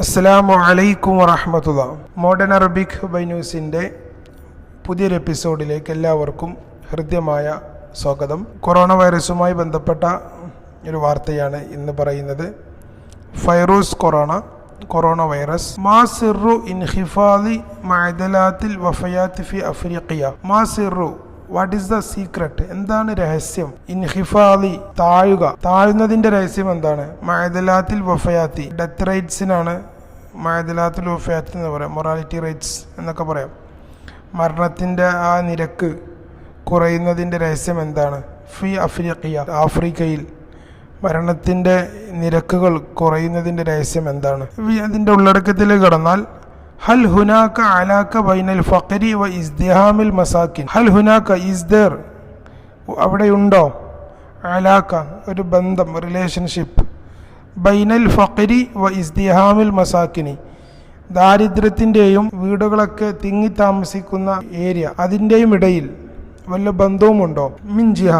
അസ്സലാമു അലൈക്കും വറഹമത്തുള്ള. മോഡേൺ അറബിക് ബൈ ന്യൂസിന്റെ പുതിയൊരു എപ്പിസോഡിലേക്ക് എല്ലാവർക്കും ഹൃദ്യമായ സ്വാഗതം. കൊറോണ വൈറസുമായി ബന്ധപ്പെട്ട ഒരു വാർത്തയാണ് ഇന്ന് പറയുന്നത്. ഫൈറൂസ് കൊറോണ കൊറോണ വൈറസ്. മാ സിറു ഇൻഹിഫാദി മഅദലാത്തിൽ വഫയാത്തി ഫി അഫ്രീഖിയ. മാ സിറു വാട്ട് ഈസ് ദ സീക്രട്ട് എന്താണ് രഹസ്യം? ഇൻഹിഫാലി താഴുക. താഴുന്നതിന്റെ രഹസ്യം എന്താണ്? മഴദലാത്തിൽ വഫയാത്തി. ഡെത്ത് റേറ്റ്സിനാണ് മഴദലാത്തിൽ വഫയാത്തി എന്ന് പറയാം. മൊറാലിറ്റി റേറ്റ്സ് എന്നൊക്കെ പറയാം. മരണത്തിന്റെ ആ നിരക്ക് കുറയുന്നതിന്റെ രഹസ്യം എന്താണ്? ഫി അഫ്രിക്കിയ ആഫ്രിക്കയിൽ മരണത്തിന്റെ നിരക്കുകൾ കുറയുന്നതിന്റെ രഹസ്യം എന്താണ്? അതിന്റെ ഉള്ളടക്കത്തിൽ കടന്നാൽ ഹൽ ഹുനാക്ക അലാക്ക ബൈനൽ ഫഖരി വ ഇസ്ദിഹാമിൽ മസാക്കിൻ ഹൽ ഹുനാക്ക ഇസ് ദർ അവിടെയുണ്ടോ അലാക്ക ഒരു ബന്ധം റിലേഷൻഷിപ്പ് ബൈനൽ ഫഖരി വ ഇസ്ദിഹാമിൽ മസാക്കിനി ദാരിദ്ര്യത്തിന്റെയും വീടുകളൊക്കെ തിങ്ങി താമസിക്കുന്ന ഏരിയ അതിന്റെയും ഇടയിൽ വല്ല ബന്ധവുമുണ്ടോ? മിൻജിഹ.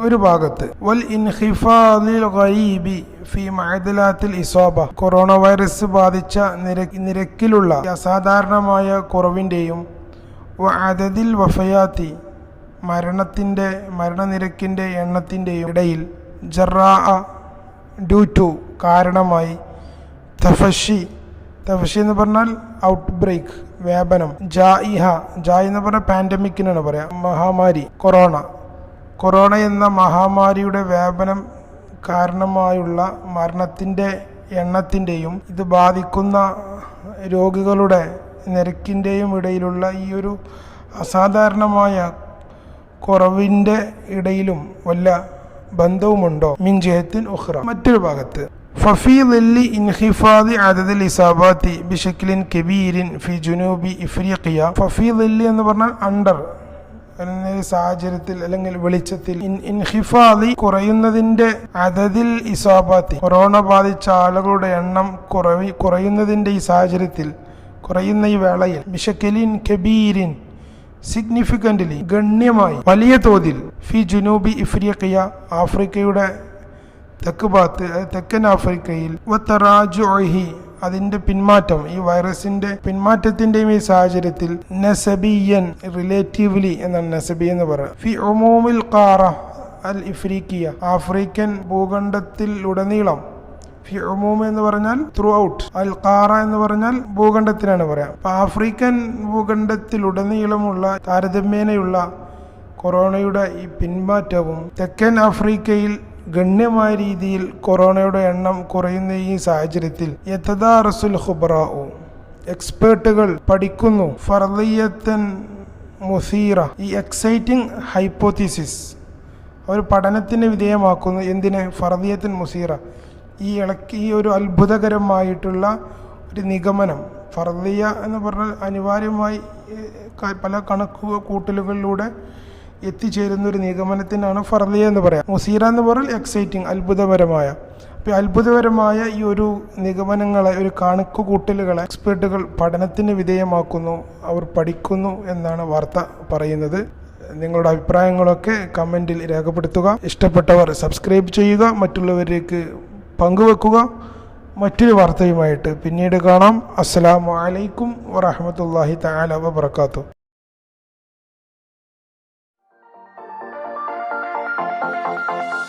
ഒരു ഭാഗത്ത്. വൽ ഇൻഹിഫാദിൽ ഗരീബി ഫി മഅദലാത്തിൽ ഇസോബ. കൊറോണ വൈറസ് ബാധിച്ച നിര- നിരക്കിലുള്ള അസാധാരണമായ കുറവിന്റെയും വ അദദിൽ വഫയാത്തി മരണത്തിന്റെ മരണനിരക്കിന്റെ എണ്ണത്തിന്റെയും ഇടയിൽ ജറാ ഡ്യൂ ടു കാരണമായി തഫഷി. തഫഷി എന്ന് പറഞ്ഞാൽ ഔട്ട് ബ്രേക്ക് വ്യാപനം. ഇഹ ജായി എന്ന് പറഞ്ഞാൽ പാൻഡമിക്കിനാണ് പറയാ മഹാമാരി കൊറോണ. കൊറോണ എന്ന മഹാമാരിയുടെ വ്യാപനം കാരണമായുള്ള മരണത്തിന്റെ എണ്ണത്തിന്റെയും ഇത് ബാധിക്കുന്ന രോഗികളുടെ നിരക്കിന്റെയും ഇടയിലുള്ള ഈ ഒരു അസാധാരണമായ കുറവിന്റെ ഇടയിലും വല്ല ബന്ധവുമുണ്ടോ? മിൻ ഉഹ്റ മറ്റൊരു ഭാഗത്ത്. ഫഫി ഇൻഹിഫാദി അദദിൽ ഇസാബാത്തി ബിഷക്കിലിൻ കബീരിൻ ഫി ജുനൂബി ഇഫ്രീഖിയ. ഫഫി എന്ന് പറഞ്ഞാൽ അണ്ടർ എന്ന സാഹചര്യത്തിൽ അല്ലെങ്കിൽ വെളിച്ചത്തിൽ ഇൻ- ഇൻഹിഫാദി കുറയുന്നതിന്റെ അതതിൽ ഇസാബാത്തി. കൊറോണ ബാധിച്ച ആളുകളുടെ എണ്ണം കുറവി കുറയുന്നതിന്റെ ഈ സാഹചര്യത്തിൽ കുറയുന്ന ഈ വേളയിൽ ബിഷക്കലിൻ കബീരിൻ സിഗ്നിഫിക്കന്റ്ലി ഗണ്യമായി വലിയ തോതിൽ. ഫി ജുനൂബി ഇഫ്രിയക്കിയ ആഫ്രിക്കയുടെ തെക്ക് ഭാഗത്ത് തെക്കൻ ആഫ്രിക്കയിൽ അതിന്റെ പിന്മാറ്റം ഈ വൈറസിന്റെ പിന്മാറ്റത്തിന്റെയും ഈ സാഹചര്യത്തിൽ നസബിയൻ റിലേറ്റീവ്ലി എന്നാണ് നസബി എന്ന് പറയുന്നത്. ഫി അൽ ഇഫ്രീക്കിയ ആഫ്രിക്കൻ ഭൂഖണ്ഡത്തിൽ ഉടനീളം എന്ന് പറഞ്ഞാൽ ത്രൂ ഔട്ട് അൽ കാറ എന്ന് പറഞ്ഞാൽ ഭൂഖണ്ഡത്തിനാണ് പറയാം. അപ്പൊ ആഫ്രിക്കൻ ഭൂഖണ്ഡത്തിലുടനീളമുള്ള താരതമ്യേനയുള്ള കൊറോണയുടെ ഈ പിന്മാറ്റവും തെക്കൻ ആഫ്രിക്കയിൽ ഗണ്യമായ രീതിയിൽ കൊറോണയുടെ എണ്ണം കുറയുന്ന ഈ സാഹചര്യത്തിൽ യഥദാ റസുൽ ഹുബ്രാഉ എക്സ്പേർട്ടുകൾ പഠിക്കുന്നു. ഫർദിയത്തൻ മുസീറ. ഈ എക്സൈറ്റിംഗ് ഹൈപ്പോത്തിസിസ് അവർ പഠനത്തിന് വിധേയമാക്കുന്നു. എന്തിന്? ഫർദിയത്തിൻ മുസീറ. ഈ ഇളക്കി ഈ ഒരു അത്ഭുതകരമായിട്ടുള്ള ഒരു നിഗമനം. ഫർദിയ എന്ന് പറഞ്ഞാൽ അനിവാര്യമായി പല കണക്കു കൂട്ടലുകളിലൂടെ എത്തിച്ചേരുന്ന ഒരു നിഗമനത്തിനാണ് ഫർദിയ എന്ന് പറയാം. മുസീറ എന്ന് പറഞ്ഞാൽ എക്സൈറ്റിംഗ് അത്ഭുതപരമായ. അപ്പോൾ അത്ഭുതപരമായ ഈ ഒരു നിഗമനങ്ങളെ ഒരു കണക്ക് കൂട്ടലുകളെ എക്സ്പേർട്ടുകൾ പഠനത്തിന് വിധേയമാക്കുന്നു അവർ പഠിക്കുന്നു എന്നാണ് വാർത്ത പറയുന്നത്. നിങ്ങളുടെ അഭിപ്രായങ്ങളൊക്കെ കമന്റിൽ രേഖപ്പെടുത്തുക. ഇഷ്ടപ്പെട്ടവർ സബ്സ്ക്രൈബ് ചെയ്യുക മറ്റുള്ളവരിലേക്ക് പങ്കുവെക്കുക. മറ്റൊരു വാർത്തയുമായിട്ട് പിന്നീട് കാണാം. അസ്സലാമു അലൈക്കും വറഹമത്തല്ലാഹി തആല Música